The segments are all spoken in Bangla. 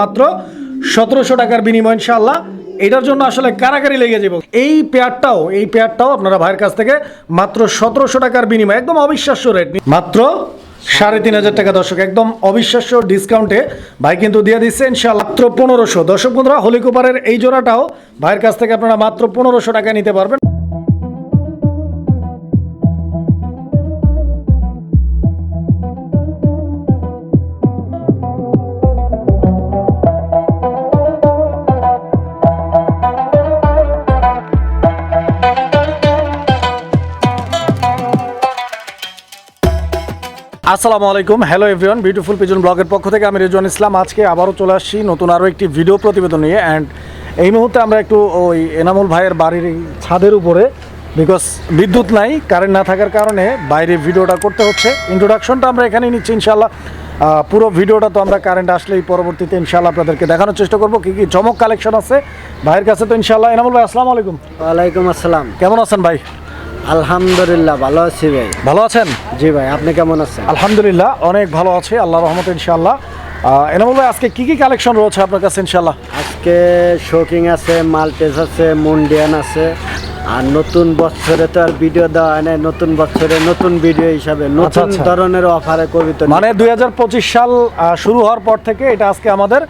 মাত্র সতেরোশো টাকার বিনিময় ইনশাআল্লাহ। এটার জন্য আসলে কারাকারি লেগে যাবে। এই পেয়ারটাও এই পেয়ারটাও আপনারা ভাইয়ের কাছ থেকে মাত্র সতেরোশো টাকার বিনিময়, একদম অবিশ্বাস্য রেট মাত্র সাড়ে তিন হাজার টাকা দর্শক, একদম অবিশ্বাস্য ডিসকাউন্টে ভাই কিন্তু দিয়ে দিচ্ছে ইনশাআল্লাহ। মাত্র পনেরোশো। দর্শক বন্ধুরা হলিকুপারের এই জোড়াটাও ভাইয়ের কাছ থেকে আপনারা মাত্র পনেরোশো টাকা নিতে পারবেন। আসসালামু আলাইকুম। হ্যালো এভরিওয়ান বিউটিফুল পিজন ব্লগের পক্ষ থেকে আমি রেজওয়ান ইসলাম। আজকে আবারও চলে আসছি নতুন আরও একটি ভিডিও প্রতিবেদন নিয়ে। অ্যান্ড এই মুহূর্তে আমরা একটু ওই এনামুল ভাইয়ের বাড়ির ছাদের উপরে বিকজ বিদ্যুৎ নাই কারেন্ট না থাকার কারণে বাইরে ভিডিওটা করতে হচ্ছে। ইন্ট্রোডাকশনটা আমরা এখানেই নিচ্ছি ইনশাল্লাহ পুরো ভিডিওটা তো আমরা কারেন্ট আসলেই পরবর্তীতে ইনশাল্লাহ আপনাদেরকে দেখানোর চেষ্টা করব। কী কী চমক কালেকশন আছে? ভাইয়ের কাছে তো ইনশাল্লাহ এনামুল ভাই আসসালামু আলাইকুম। ওয়ালাইকুম আসসালাম। কেমন আছেন ভাই? আলহামদুলিল্লাহ ভালো আছি ভাই। ভালো আছেন? জি ভাই আপনি কেমন আছেন? আলহামদুলিল্লাহ অনেক ভালো আছে আল্লাহ রহমত ইনশাআল্লাহ। আহ, এনামুল ভাই আজকে কি কি কালেকশন রয়েছে আপনার কাছে ইনশাআল্লাহ? আজকে শোকিং আছে মাল্টেস আছে মুন্ডিয়ান আছে আর নতুন বছরে তো আর ভিডিও দেওয়া হয় না নতুন বছরে নতুন ভিডিও হিসাবে নতুন আচ্ছা। ধরনের অফারে কবিতা মানে দুই হাজার পঁচিশ সাল শুরু হওয়ার পর থেকে এটা আজকে আমাদের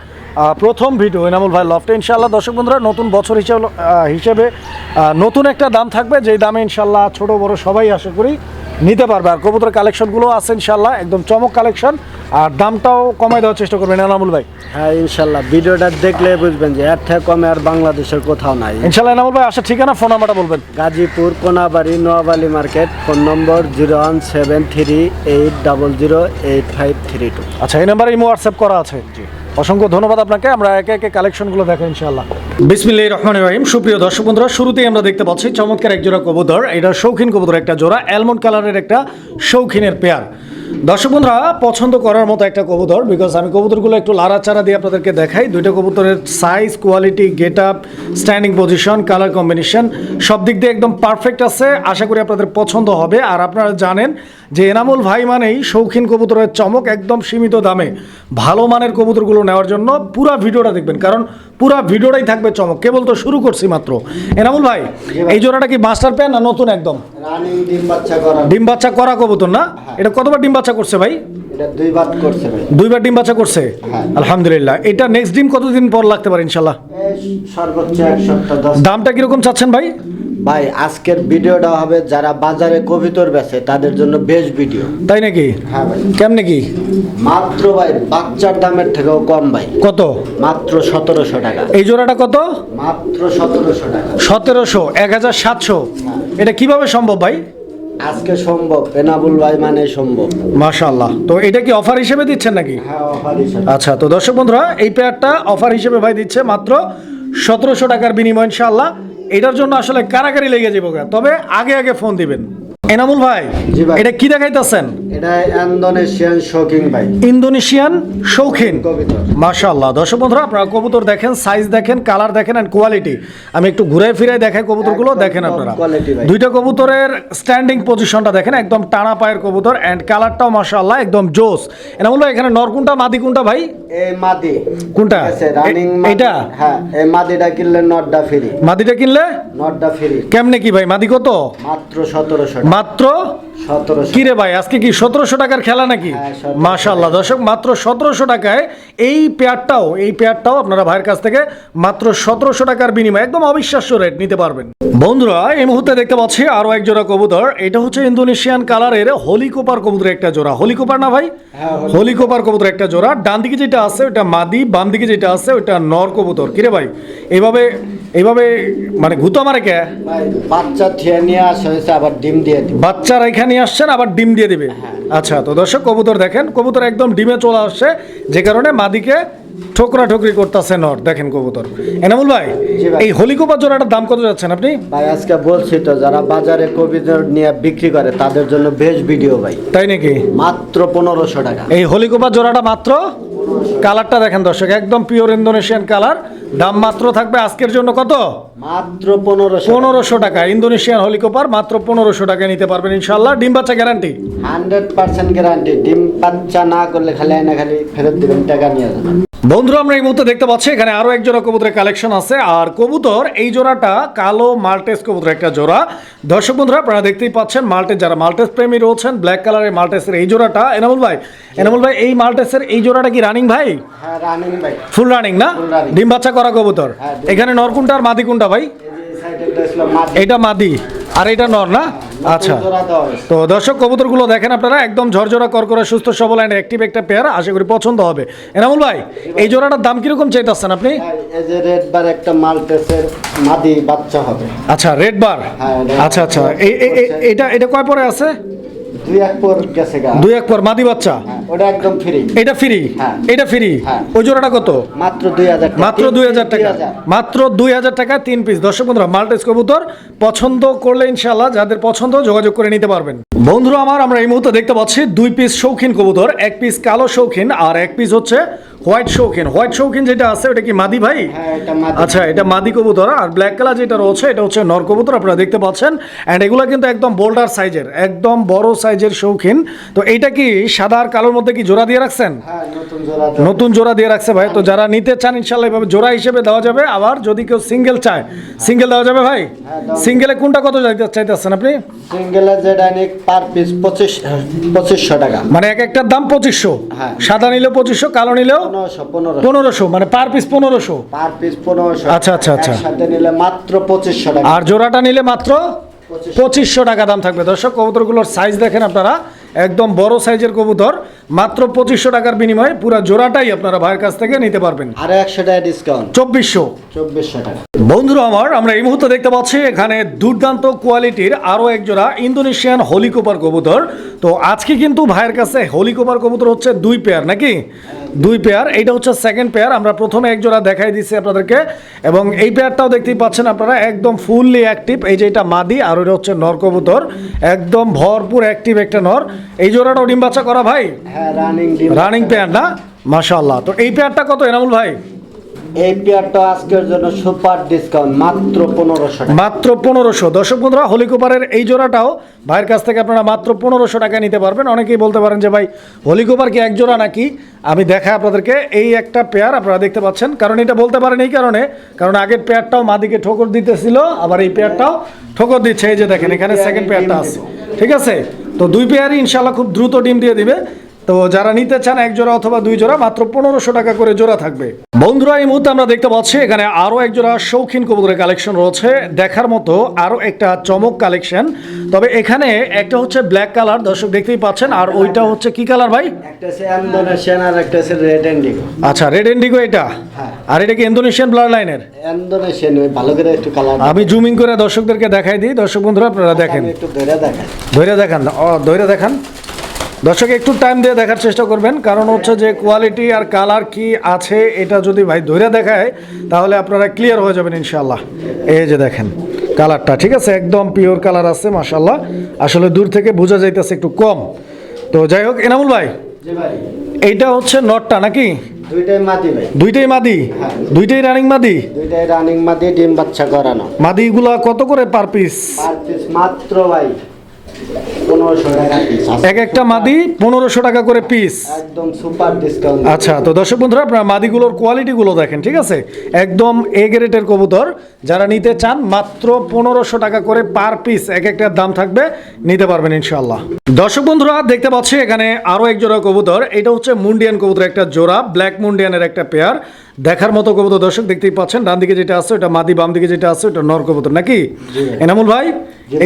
প্রথম ভিডিও এনামুল ভাই লফটে ইনশাল্লাহ দর্শক বন্ধুরা নতুন বছর হিসাবে হিসেবে নতুন একটা দাম থাকবে যেই দামে ইনশাল্লাহ ছোট বড় সবাই আশা করি নিতে পারবে। আর কবুতর কালেকশনগুলো আছে ইনশাল্লাহ একদম চমক কালেকশন আর দামটাও কমাই দেওয়ার চেষ্টা করবেন এনামুল ভাই। হ্যাঁ ইনশাল্লাহ ভিডিওটা দেখলে বুঝবেন যে এর থেকে কমে আর বাংলাদেশের কোথাও নাই। ইনশাল্লাহ এনামুল ভাই আসার ঠিকানা ফোন নাম্বারটা বলবেন। Gazipur Konabari Noyabali market phone number zero one seven three eight double zero eight five three two আচ্ছা এই নাম্বারে ইমো হোয়াটসঅ্যাপ করা আছে। অসংখ্য ধন্যবাদ আপনাকে। আমরা একে একে কালেকশনগুলো দেখো ইনশাআল্লাহ। বিসমিল্লাহির রহমানির রহিম। সুপ্রিয় দর্শক বন্ধুরা, শুরুতেই আমরা দেখতে পাচ্ছি চমৎকার এক জোড়া কবুতর। এটা শৌখিন কবুতর, একটা জোড়া অ্যালমন্ড কালারের একটা শৌখিনের পেয়ার। দর্শক বন্ধুরা, পছন্দ করার মতো একটা কবুতর বিকজ আমি কবুতরগুলো একটু লাড়াচাড়া দিয়ে আপনাদেরকে দেখাই। দুইটা কবুতরের size quality get up standing position colour combination সব দিক দিয়ে একদম পারফেক্ট আছে। আশা করি আপনাদের পছন্দ হবে। আর আপনারা জানেন যে এনামুল ভাই মানেই শৌখিন কবুতরের চমক একদম সীমিত দামে। ভালো মানের কবুতরগুলো নেওয়ার জন্য পুরা ভিডিওটা দেখবেন। কারণ পুরা ভিডিওটাই থাকবে চমক। কেবল তো শুরু করছি মাত্র। এনামুল ভাই এই জোড়াটা কি মাস্টার প্যান না নতুন একদম? ডিম বাচ্চা করা। কবুতর না? এটা কতবার ডিম বাচ্চা করছে ভাই? দুইবার ডিম বাচ্চা করছে? হ্যাঁ। আলহামদুলিল্লাহ। এটা নেক্সট ডিম কতদিন পর লাগতে পারে ইনশাল্লাহ দামটা কীরকম চাচ্ছেন ভাই? ভাই আজকের ভিডিওটা হবে যারা বাজারে কবিতর বেচে তাদের জন্য বেশ ভিডিও। তাই নাকি? হ্যাঁ ভাই। কেমনে কি? মাত্র ভাই বাচ্চার দামের থেকেও কম ভাই। কত? মাত্র সতেরোশো টাকা। এই জোড়াটা কত? মাত্র সতেরোশো টাকা। সতেরোশো এক হাজার সাতশো। এটা কীভাবে সম্ভব ভাই? আজকে সম্ভব এনাবুল ভাই মানে সম্ভব। মাশাল্লাহ তো এটা কি অফার হিসেবে দিচ্ছেন নাকি? হ্যাঁ অফার হিসাবে। আচ্ছা তো দর্শক বন্ধুরা এই পেয়ারটা অফার হিসেবে ভাই দিচ্ছে মাত্র সতেরোশো টাকার বিনিময় ইনশাআল্লাহ। এটার জন্য আসলে কারাকারি লেগে যাব তবে আগে আগে ফোন দিবেন। এনামুল ভাই এটা কি দেখাইতেছেন? এটা ইন্দোনেশিয়ান শোকিং ভাই। ইন্দোনেশিয়ান শৌখিন। মাশাআল্লাহ। দর্শক বন্ধুরা আপনারা কবুতর দেখেন সাইজ দেখেন কালার দেখেন অ্যান্ড কোয়ালিটি আমি একটু ঘুরে ফিরে দেখাই কবুতরগুলো দেখেন আপনারা। দুইটা কবুতরের স্ট্যান্ডিং পজিশনটা দেখেন একদম টানা পায়ের কবুতর অ্যান্ড কালারটাও মাশাআল্লাহ একদম জোস। এনা বলব এখানে নর কোনটা মাদি কোনটা ভাই? মাদি। কোনটা? রানিং এ- এইটা? হ্যাঁ মাদিটা কিনলে নটটা ফ্রি মাদিটা কিনলে? ফ্রি কেমনে কি ভাই? মাদি কত? মাত্র সতেরোশো মাত্র সতেরোশো। কি রে ভাই আজকে কি সতেরোশো টাকার খেলা নাকি? হ্যাঁ, 1700 মাশাল্লাহ দর্শক মাত্র সতেরোশো টাকায় এই পেয়ারটাও এই পেয়ারটাও আপনারা ভাইয়ের কাছ থেকে মাত্র সতেরোশো টাকার বিনিময়ে একদম অবিশ্বাস্য রেট নিতে পারবেন। বন্ধুরা এই মুহূর্তে দেখতে পাচ্ছি আরও এক জোড়া কবুতর। এটা হচ্ছে ইন্দোনেশিয়ান কালারের হলিকোপার কবুতর একটা জোড়া। হলিকোপার না ভাই? হ্যাঁ, হোলি- হলিকোপার কবুতর একটা জোড়া। ডান দিকে যেটা আছে ওটা মাদি বাম দিকে যেটা আছে ওটা নর কবুতর। কিরে ভাই? এইভাবে এইভাবে মানে ঘুতো আমারে কে? বাচ্চা থিয়ে নিয়ে আসা হয়েছে আবার ডিম দিয়ে বাচ্চারা এখানে আসছেন আবার ডিম দিয়ে দিবে। আচ্ছা তো দর্শক কবুতর দেখেন কবুতর একদম ডিমে চলে আসছে যে কারণে মাদিকে ঠোকরা ঠোকরি করতেছে নর। দেখেন কবুতর। এনামুল ভাই। এই হলিকোপার জোড়াটার দাম কত যাচ্ছেন আপনি? ভাই আজকে বলছি তো যারা বাজারে কবিতর নিয়ে বিক্রি করে তাদের জন্য বেশ ভিডিও ভাই। তাই নাকি? মাত্র পনেরোশো টাকা। এই হলিকোপার জোড়াটা মাত্র? কালারটা দেখেন দর্শক একদম পিওর ইন্দোনেশিয়ান কালার। দাম মাত্র থাকবে আজকের জন্য কত? মাত্র পনেরোশো পনেরোশো টাকা। ইন্দোনেশিয়ান হলিকোপার মাত্র পনেরোশো টাকা নিতে পারবেন ইনশাল্লাহ ডিম বাচ্চা গ্যারান্টি হান্ড্রেড পার্সেন্ট গ্যারান্টি ডিম বাচ্চা না করলে খালি না খালি ফেরত দিবেন টাকা নিয়ে যাবেন। বন্ধুরা আমরা এই মুহূর্তে দেখতে পাচ্ছি এখানে আরও এক জোড়া কবুতরের কালেকশন আছে। আর কবুতর এই জোড়াটা কালো মাল্টেস কবুতর একটা জোড়া। দর্শক বন্ধুরা আপনারা দেখতেই পাচ্ছেন মাল্টেস যারা মাল্টেস প্রেমী রয়েছেন ব্ল্যাক কালারের মাল্টেসের এই জোড়াটা। এনামুল ভাই এনামুল ভাই এই মাল্টেসের এই জোড়াটা কি রানিং ভাই? হ্যাঁ রানিং ভাই। ফুল রানিং না? ডিম বাচ্চা করা কবুতর। হ্যাঁ, এখানে নরকুনটা আর মাদি কোনটা ভাই? এটা মাদি। আর এটা নর না? আচ্ছা। তো দর্শক কবুতরগুলো দেখেন আপনারা একদম ঝরঝরা করকরা সুস্থ সবল অ্যান্ড অ্যাক্টিভ একটা পেয়ার আশা করি পছন্দ হবে। এনামুল ভাই এই জোড়াটার দাম কীরকম চাইতেছেন আপনি? রেড বার একটা মাল্টেসের মাদি বাচ্চা হবে। আচ্ছা রেড বার হ্যাঁ, আচ্ছা আচ্ছা। এটা এটা কয় পরে আছে? দুই এক পর গেছে দুই এক পর মাদি বাচ্চা? ওটা একদম ফ্রি এটা ফ্রি হ্যাঁ। এটা ফ্রি হ্যাঁ। ওই জোড়াটা কত? মাত্র দুই হাজার টাকা। মাত্র তিন- দুই হাজার টাকা। মাত্র দুই হাজার টাকা তিন পিস দর্শক বন্ধুরা মাল্টেস কবুতর পছন্দ করলে ইনশাল্লাহ যাদের পছন্দ যোগাযোগ করে নিতে পারবেন। বন্ধুরা আমার আমরা এই মুহূর্তে দেখতে পাচ্ছি দুই পিস শৌখিন কবুতর এক পিস কালো শৌখিন আর এক পিস হচ্ছে হোয়াইট শৌখিন হোয়াইট শৌখিন যেটা আছে ওটা কি মাদি ভাই? হ্যাঁ আচ্ছা এটা মাদি কবুতর আর ব্ল্যাক কালার যেটা রয়েছে এটা হচ্ছে নর কবুতর আপনারা দেখতে পাচ্ছেন। অ্যান্ড এগুলো কিন্তু একদম বোল্ডার সাইজের একদম বড় সাইজের শৌখিন। তো এইটা কি সাদা আর কালোর মধ্যে কি জোড়া দিয়ে রাখছেন? হ্যাঁ নতুন জোড়া দিয়ে রাখছে ভাই। তো যারা নিতে চান ইনশাল্লাহ এভাবে জোড়া হিসেবে দেওয়া যাবে। আবার যদি কেউ সিঙ্গেল চায় সিঙ্গেল দেওয়া যাবে ভাই? সিঙ্গেলে কোনটা কত চাইতে চাইতেছেন আপনি? সিঙ্গেলের যে পার পিস পঁচিশ পঁচিশশো টাকা। মানে এক একটার দাম পঁচিশশো। হ্যাঁ। সাদা নিলেও পঁচিশশো কালো নিলেও পনেরোশো মানে পার পিস পনেরোশো? পার পিস পনেরোশো। আচ্ছা, আচ্ছা, আচ্ছা। নিলে মাত্র পঁচিশশো টাকা। আর জোড়াটা নিলে মাত্র পঁচিশশো। টাকা দাম থাকবে। দর্শক কবুতরগুলোর সাইজ দেখেন আপনারা। একদম বড় সাইজের কবুতর। মাত্র পঁচিশশো টাকার বিনিময়ে পুরো জোড়াটাই আপনারা ভাইয়ের কাছ থেকে নিতে পারবেন। আর একশো টাকা ডিসকাউন্ট চব্বিশশো। চব্বিশশো টাকা। বন্ধুরা আমার আমরা এই মুহূর্তে দেখতে পাচ্ছি এখানে দুর্দান্ত কোয়ালিটির আরও একজোড়া ইন্দোনেশিয়ান হলিকোপার কবুতর। তো আজকে কিন্তু ভাইয়ের কাছে হলিকোপার কবুতর হচ্ছে দুই পেয়ার নাকি? দুই পেয়ার এইটা হচ্ছে সেকেন্ড পেয়ার আমরা প্রথমে একজোড়া দেখাই দিচ্ছি আপনাদেরকে। এবং এই পেয়ারটাও দেখতেই পাচ্ছেন আপনারা একদম ফুললি অ্যাক্টিভ এই যে এটা মাদি আর ওটা হচ্ছে নর কবুতর। একদম ভরপুর অ্যাক্টিভ একটা নর। এই জোড়াটাও ডিম বাচ্চা করা ভাই? হ্যাঁ রানিং রানিং পেয়ার না? মাশাল্লাহ তো এই পেয়ারটা কত এনামুল ভাই? এই পেয়ারটা আজকের জন্য সুপার ডিসকাউন্ট মাত্র পনেরোশো মাত্র পনেরোশো। দর্শক বন্ধুরা হলিকোপারের এই জোড়াটাও ভাইয়ের কাছ থেকে আপনারা মাত্র পনেরোশো টাকা নিতে পারবেন। অনেকেই বলতে পারেন যে ভাই হলিকোপার কি এক জোড়া নাকি? আমি দেখাই আপনাদেরকে এই একটা পেয়ার আপনারা দেখতে পাচ্ছেন। কারণ এটা বলতে পারেন এই কারণে কারণ আগের পেয়ারটাও মাদিকে ঠোকর দিতেছিল আবার এই পেয়ারটাও ঠোকর দিচ্ছে। এই যে দেখেন এখানে সেকেন্ড পেয়ারটা আছে। ঠিক আছে? তো দুই পেয়ারই ইনশাল্লাহ খুব দ্রুত ডিম দিয়ে দিবে। তো যারা নিতে চান এক জোড়া অথবা দুই জোড়া মাত্র পনেরোশো টাকা করে জোড়া থাকবে। বন্ধুরা এই মুহূর্তে আমরা দেখতে পাচ্ছি এখানে আরও একজোড়া শৌখিন কবুতরের কালেকশন রয়েছে। দেখার মতো আরও একটা চমক কালেকশন। তবে এখানে একটা হচ্ছে ব্ল্যাক কালার দর্শক দেখতেই পাচ্ছেন আর ওইটা হচ্ছে কি কালার ভাই? রেড এন্ডিগো আচ্ছা রেড ইন্ডিগো এটা? হ্যাঁ। আর এটা কি ইন্দোনেশিয়ান ব্লাড লাইনের আমি জুমিং করে দর্শকদেরকে দেখাই দিই। দর্শক বন্ধুরা আপনারা দেখেন। একটু ধরে দেখাই। ধৈর্য দেখান ও ধৈর্য দেখান। দর্শক একটু টাইম দিয়ে দেখার চেষ্টা করবেন। কারণ হচ্ছে যে কোয়ালিটি আর কালার কি আছে এটা যদি ভাই ধৈর্য দেখায় তাহলে আপনারা ক্লিয়ার হয়ে যাবেন ইনশাল্লাহ এই যে দেখেন কালারটা ঠিক আছে? একদম পিওর কালার আছে মাশাল্লাহ আসলে দূর থেকে বোঝা যাইতেছে একটু কম। তো যাই হোক এনামুল ভাই এইটা হচ্ছে নটটা নাকি? দুইটাই মাদি ভাই। দুইটাই মাদি? হ্যাঁ। দুইটাই রানিং মাদি? দুইটাই রানিং মাদি ডিম বাচ্চা করানো। মাদিগুলা কত করে পার পিস পার পিস মাত্র ভাই। পনেরোশো টাকা পিস এক একটা মাদি পনেরোশো টাকা করে পিস একদম সুপার ডিসকাউন্ট আচ্ছা তো দর্শক বন্ধুরা আপনারা মাদিগুলোর কোয়ালিটিগুলো দেখেন ঠিক আছে? একদম এ গ্রেডের কবুতর। যারা নিতে চান মাত্র পনেরোশো টাকা করে পার পিস এক একটার দাম থাকবে নিতে পারবেন ইনশাল্লাহ দর্শক বন্ধুরা দেখতে পাচ্ছি এখানে আরও এক জোড়া কবুতর। এটা হচ্ছে মুন্ডিয়ান কবুতর একটা জোড়া ব্ল্যাক মুন্ডিয়ানের একটা পেয়ার দেখার মতো কবুতর দর্শক দেখতেই পাচ্ছেন ডান দিকে যেটা আছে ওটা মাদি বাম দিকে যেটা আছে ওটা নর কবুতর নাকি? এনামুল ভাই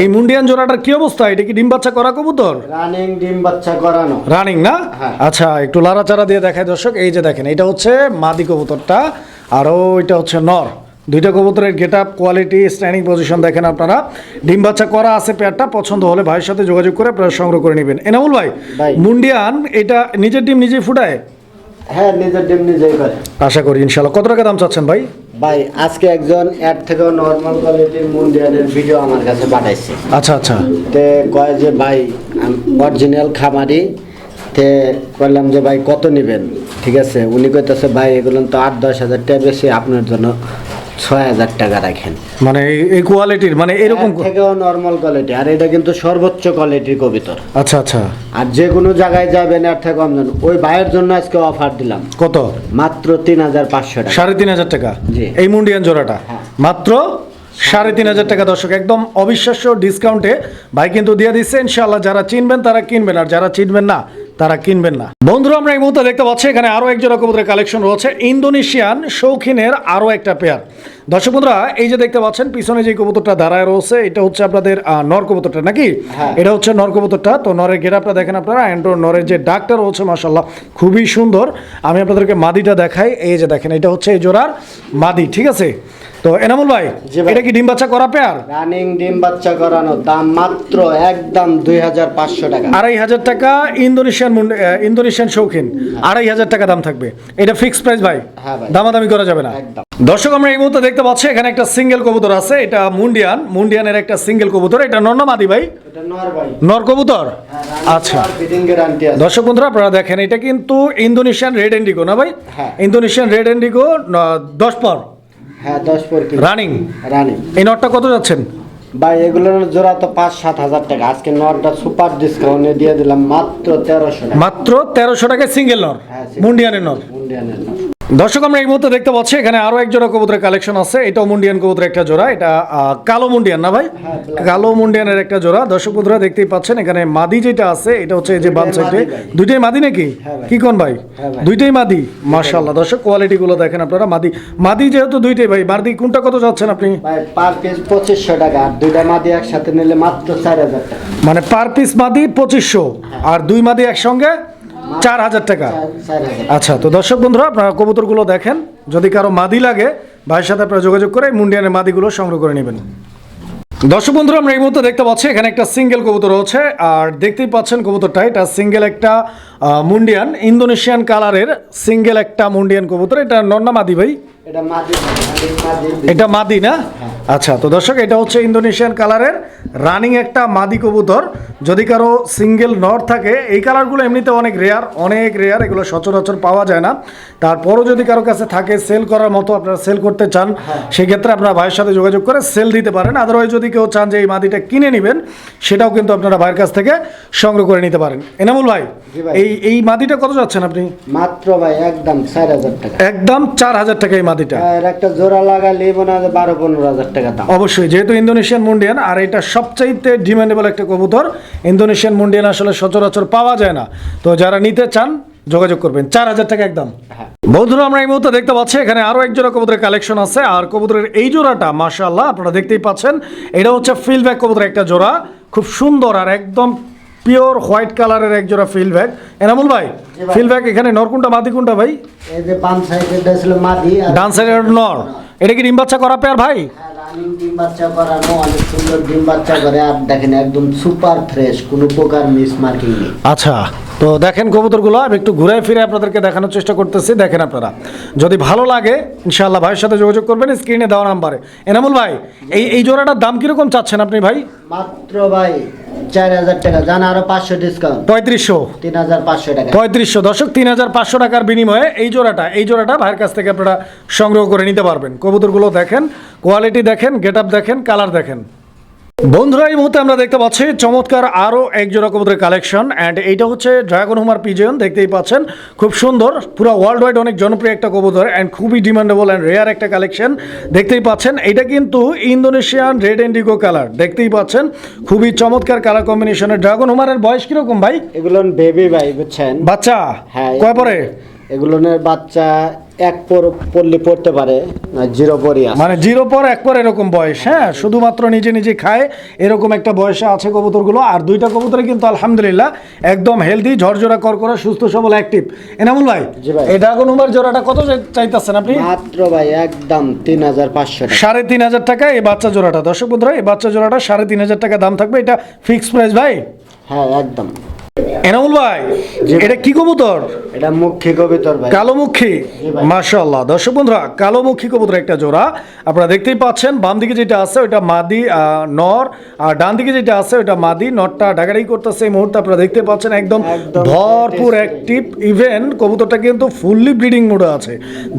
এই মুন্ডিয়ান জোড়াটার কি অবস্থা? এটা কি ডিম বাচ্চা করা কবুতর? রানিং ডিম বাচ্চা করানো। রানিং না? হ্যাঁ। আচ্ছা একটু লাড়াচাড়া দিয়ে দেখায় দর্শক এই যে দেখেন এটা হচ্ছে মাদি কবুতরটা আর ওইটা হচ্ছে নর। দুইটা কবুতরের get up quality standing position দেখেন আপনারা। ডিম বাচ্চা করা আছে পেয়ারটা পছন্দ হলে ভাইয়ের সাথে যোগাযোগ করে আপনারা সংগ্রহ করে নেবেন। এনামুল ভাই ভাই। মুন্ডিয়ান এটা নিজের ডিম নিজেই ফুটায়? হ্যাঁ নিজের ডিম নিজেই করে। আশা করি ইনশাল্লাহ। কত টাকা দাম চাচ্ছেন ভাই? ভাই আজকে একজন এর থেকেও নর্মাল কোয়ালিটির মুন্ডিয়ানের ভিডিও আমার কাছে পাঠাইছে। আচ্ছা আচ্ছা। তে কয় যে ভাই অরিজিনাল খামারি। তে বললাম যে ভাই কত নেবেন? ঠিক আছে উনি কইতেছে ভাই এগুলো তো আট দশ হাজার টাকা বেশি আপনার জন্য ছয় হাজার টাকা রাখেন। মানে এই- কোয়ালিটির মানে এরকম এর থেকেও নর্মাল কোয়ালিটি আর এটা কিন্তু সর্বোচ্চ কোয়ালিটির কবিতর। আচ্ছা আচ্ছা। আর যে কোনো জায়গায় যাবেন এর থেকে কম দাম ওই ভাইয়ের জন্য আজকে অফার দিলাম। কত? মাত্র তিন হাজার পাঁচশো টাকা। সাড়ে তিন হাজার টাকা? জি। এই মুন্ডিয়ান জোড়াটা? হ্যাঁ। মাত্র সাড়ে তিন হাজার টাকা দর্শক। একদম অবিশ্বাস্য ডিসকাউন্টে ভাই কিন্তু দিয়ে দিচ্ছে। ইনশাল্লাহ যারা চিনবেন তারা কিনবেন। আর যারা চিনবেন না তারা কিনবেন না। বন্ধুরা আমরা এই মুহূর্তে দেখতে পাচ্ছি এখানে আরও এক জোড়া কবুতরের কালেকশন রয়েছে। ইন্দোনেশিয়ান শৌখিনের আরও একটা পেয়ার দর্শক বন্ধুরা এই যে দেখতে পাচ্ছেন পিছনে যে কবুতরটা দাঁড়ায় রয়েছে এটা হচ্ছে আপনাদের আহ, নর কবুতরটা নাকি? হ্যাঁ। এটা হচ্ছে নর কবুতরটা। তো নরের গেরাপটা দেখেন আপনারা অ্যান্ড নরের যে ডাকটা রয়েছে মাসাল্লাহ খুবই সুন্দর। আমি আপনাদেরকে মাদিটা দেখাই। এই যে দেখেন এটা হচ্ছে এই জোড়ার মাদি ঠিক আছে? তো এনামুল ভাই এটা কি ডিম বাচ্চা করা পেয়ার? রানিং ডিম বাচ্চা করানো দাম মাত্র একদম দুই হাজার পাঁচশো টাকা। আড়াই হাজার টাকা ইন্দোনেশিয়ান ইন্দোনেশিয়ান শৌখিন। আড়াই হাজার টাকা দাম থাকবে। এটা ফিক্সড প্রাইস ভাই। হ্যাঁ ভাই। দামাদামি করা যাবে না। দর্শক আমরা এই মুহূর্তে দেখতে পাচ্ছি এখানে একটা সিঙ্গেল কবুতর আছে এটা মুন্ডিয়ান। মুন্ডিয়ানের একটা সিঙ্গেল কবুতর এটা নর্নামাদি ভাই? নর ভাই। নর কবুতর? আচ্ছা। ফিটিং গ্যারান্টি দর্শক বন্ধুরা আপনারা দেখেন এটা কিন্তু ইন্দোনেশিয়ান রেড এন্ডিগো না ভাই? হ্যাঁ। ইন্দোনেশিয়ান রেড এন্ডিগো দশ পর। হ্যাঁ দশ পর কিলো। রানিং রানিং এই নটটা কত যাচ্ছেন? ভাই এগুলোর জোড়া তো পাঁচ সাত হাজার টাকা। আজকে নটটা সুপার ডিসকাউন্টে দিয়ে দিলাম মাত্র তেরোশো টাকা। মাত্র তেরোশো টাকা সিঙ্গেল নর মুন্ডিয়ানের নর মুন্ডিয়ানের নর দর্শক আমরা এই মুহূর্তে দেখতে পাচ্ছি এখানে আরও এক জোড়া কবুতরের কালেকশন আছে। এটাও মুন্ডিয়ান কবুতরের একটা জোড়া এটা কালো মুন্ডিয়ান না ভাই? হ্যাঁ, কালো মুন্ডিয়ানের একটা জোড়া। দর্শক বন্ধুরা দেখতেই পাচ্ছেন এখানে মাদি যেটা আছে এটা হচ্ছে এই যে বাম সাইডে। দুইটাই মাদি নাকি? হ্যাঁ কি কোন ভাই? হ্যাঁ দুইটাই মাদি? মাশাআল্লাহ। দর্শক কোয়ালিটি গুলো দেখেন আপনারা। মাদি মাদি যেহেতু দুইটাই ভাই মাদি কোনটা কত যাচ্ছেন আপনি? ভাই পার পিস পঁচিশশো টাকা। আর দুইটা মাদি একসাথে নিলে মাত্র চার হাজার টাকা। মানে পার পিস মাদি পঁচিশশো আর দুই মাদি একসঙ্গে চার হাজার টাকা আচ্ছা তো দর্শক বন্ধুরা আপনারা কবুতরগুলো দেখেন। যদি কারও মাদি লাগে ভাইয়ের সাথে আপনারা যোগাযোগ করে মুন্ডিয়ানের মাদিগুলো সংগ্রহ করে নেবেন। দর্শক বন্ধুরা আমরা এই মুহূর্তে দেখতে পাচ্ছি এখানে একটা সিঙ্গেল কবুতর রয়েছে। আর দেখতেই পাচ্ছেন কবুতরটা এটা সিঙ্গেল একটা আহ, মুন্ডিয়ান ইন্দোনেশিয়ান কালারের সিঙ্গেল একটা মুন্ডিয়ান কবুতর। এটা নন্না মাদি ভাই। এটা মাদি মাদি মাদি। মাদি না? আচ্ছা তো দর্শক এটা হচ্ছে ইন্দোনেশিয়ান কালারের রানিং একটা মাদি কবুতর। যদি কারও সিঙ্গেল নট থাকে এই কালারগুলো এমনিতে অনেক রেয়ার অনেক রেয়ার এগুলো সচরাচর পাওয়া যায় না। তারপরও যদি কারও কাছে থাকে সেল করার মতো আপনারা সেল করতে চান সেক্ষেত্রে আপনারা ভাইয়ের সাথে যোগাযোগ করে সেল দিতে পারেন। আদারওয়াইজ যদি কেউ চান যে এই মাদিটা কিনে নেবেন সেটাও কিন্তু আপনারা ভাইয়ের কাছ থেকে সংগ্রহ করে নিতে পারেন। এনামুল ভাই ভাই। এই এই মাদিটা কত যাচ্ছেন আপনি? মাত্র ভাই একদম চার হাজার টাকা। একদম চার হাজার টাকা এই মাদিটা একটা জোড়া লাগালে মনে হয় বারো পনেরো হাজার টাকা দাম। অবশ্যই যেহেতু ইন্দোনেশিয়ান মুন্ডিয়ান আর এটা সবচাইতে ডিমান্ডেবল একটা কবুতর ইন্দোনেশিয়ান মুন্ডিয়ান আসলে সচরাচর পাওয়া যায় না। তো যারা নিতে চান যোগাযোগ করবেন চার হাজার টাকা একদম। হ্যাঁ। বন্ধুরা আমরা এই মুহূর্তে দেখতে পাচ্ছি এখানে আরও এক জোড়া কবুতরের কালেকশন আছে আর কবুতরের এই জোড়াটা মাশাআল্লাহ আপনারা দেখতেই পাচ্ছেন এটা হচ্ছে ফিল ব্যাগ কবুতরের একটা জোড়া খুব সুন্দর আর একদম পিওর হোয়াইট কালারের এক জোড়া ফিল ব্যাগ এনামুল ভাই ফিল্ড ফিল ব্যাগ এখানে নর কোনটা মাদি কোনটা ভাই? এই যে সাইডেরটা ছিল মাদি আর ডান সাইডের নর। এটা কি ডিম বাচ্চা করা পেয়ার ভাই? হ্যাঁ, ডিম বাচ্চা করানো অনেক সুন্দর ডিম বাচ্চা করে। আর দেখেন একদম সুপার ফ্রেশ কোনো প্রকার মিস মার্কিং নেই। আচ্ছা। তো দেখেন কবুতরগুলো আমি একটু ঘুরে ফিরে আপনাদেরকে দেখানোর চেষ্টা করতেছি দেখেন আপনারা। যদি ভালো লাগে ইনশাআল্লাহ ভাইয়ের সাথে যোগাযোগ করবেন স্ক্রিনে দেওয়া নাম্বারে। এনামুল ভাই এই এই জোড়াটার দাম কীরকম চাচ্ছেন আপনি ভাই? মাত্র ভাই চার হাজার টাকা জান আরও পাঁচশো ডিসকাউন্ট পঁয়ত্রিশশো। তিন হাজার পাঁচশো টাকা। পঁয়ত্রিশশো। দর্শক তিন হাজার পাঁচশো টাকার বিনিময়ে এই জোড়াটা এই জোড়াটা ভাইয়ের কাছ থেকে আপনারা সংগ্রহ করে নিতে পারবেন। কবুতরগুলো দেখেন কোয়ালিটি দেখেন গেট আপ দেখেন কালার দেখেন। বন্ধুরা এই মুহূর্তে আমরা দেখতে পাচ্ছি চমৎকার আরও এক জোড়া কবুতরের কালেকশন অ্যান্ড এইটা হচ্ছে ড্রাগন হুমার পিজিয়ন দেখতেই পাচ্ছেন। খুব সুন্দর পুরো ওয়ার্ল্ড ওয়াইড অনেক জনপ্রিয় একটা কবুতর অ্যান্ড খুবই ডিমান্ডেবল অ্যান্ড রেয়ার একটা কালেকশন দেখতেই পাচ্ছেন। এটা কিন্তু ইন্দোনেশিয়ান রেড ইন্ডিগো কালার দেখতেই পাচ্ছেন। খুবই চমৎকার কালার কম্বিনেশনের ড্রাগন হুমারের বয়স কীরকম ভাই? এগুলো বেবি ভাই বুঝছেন? বাচ্চা? হ্যাঁ কয় পরে? এগুলোনের বাচ্চা এক পর পল্লি পড়তে পারে জিরো পরই আছে। মানে জিরো পর এক পর এরকম বয়স হ্যাঁ? শুধুমাত্র নিজে নিজে খায় এরকম একটা বয়সে আছে কবুতরগুলো আর দুইটা কবুতরে কিন্তু আলহামদুলিল্লাহ একদম হেলদি ঝরঝরা করকরা সুস্থ সবল অ্যাক্টিভ এনামুল ভাই। এই ড্রাগন উমার জোড়াটা কত চাই- চাইতেছেন আপনি? মাত্র ভাই একদম তিন হাজার পাঁচশো টাকা। সাড়ে তিন হাজার টাকা এই বাচ্চা জোড়াটা। দর্শক বন্ধুরা এই বাচ্চা জোড়াটা সাড়ে তিন হাজার টাকা দাম থাকবে। এটা ফিক্সড প্রাইস ভাই? হ্যাঁ একদম। এনামুল ভাই এটা কি কবুতর? এটা মুখী কবিতর ভাই। কালোমুখী জি ভাই। মাশাআল্লাহ। দর্শক বন্ধুরা কালোমুখী কবুতর একটা জোড়া। আপনারা দেখতেই পাচ্ছেন বাম দিকে যেটা আছে ওটা মাদি নর আর ডান দিকে যেটা আছে ওটা মাদি। নরটা ডাকাডাকি করতেছে এই মুহূর্তে আপনারা দেখতে পাচ্ছেন একদম ভরপুর। অ্যাক্টিভ ইভেন কবুতরটা কিন্তু ফুললি ব্রিডিং মোডে আছে।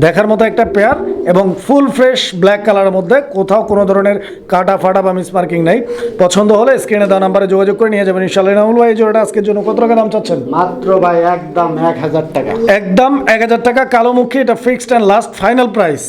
দেখার মতো একটা পেয়ার এবং ফুল ফ্রেশ ব্ল্যাক কালারের মধ্যে কোথাও কোনো ধরনের কাটা ফাটা বা মিস মার্কিং নাই। পছন্দ হলে স্ক্রিনে দেওয়া নাম্বারে যোগাযোগ করে নিয়ে যাবেন। ইনশাল্লাহ এনামুল ভাই এই জোড়াটা আজকের জন্য কত টাকা দাম চাচ্ছেন? মাত্র ভাই একদম এক হাজার টাকা। একদম এক হাজার টাকা কালো মুখী এটা fixed and last final price